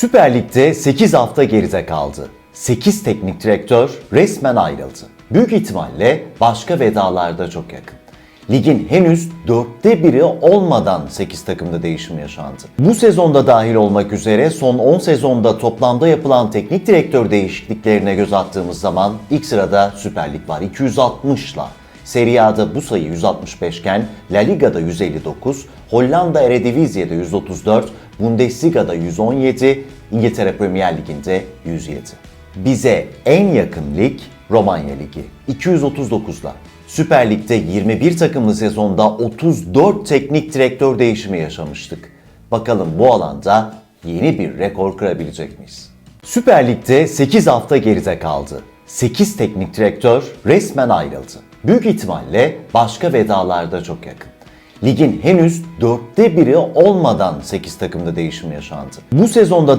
Süper Lig'de 8 hafta geride kaldı. 8 teknik direktör resmen ayrıldı. Büyük ihtimalle başka vedalarda çok yakın. Ligin henüz dörtte biri olmadan 8 takımda değişim yaşandı. Bu sezonda dahil olmak üzere son 10 sezonda toplamda yapılan teknik direktör değişikliklerine göz attığımız zaman ilk sırada Süper Lig var 260 ile. Serie A'da bu sayı 165 iken La Liga'da 159, Hollanda Eredivisie'de 134, Bundesliga'da 117, İngiltere Premier Ligi'nde 107. Bize en yakın lig Romanya Ligi 239'la. Süper Lig'de 21 takımlı sezonda 34 teknik direktör değişimi yaşamıştık. Bakalım bu alanda yeni bir rekor kırabilecek miyiz? Süper Lig'de 8 hafta geride kaldı. 8 teknik direktör resmen ayrıldı. Büyük ihtimalle başka vedalarda çok yakın. Ligin henüz dörtte biri olmadan 8 takımda değişim yaşandı. Bu sezonda da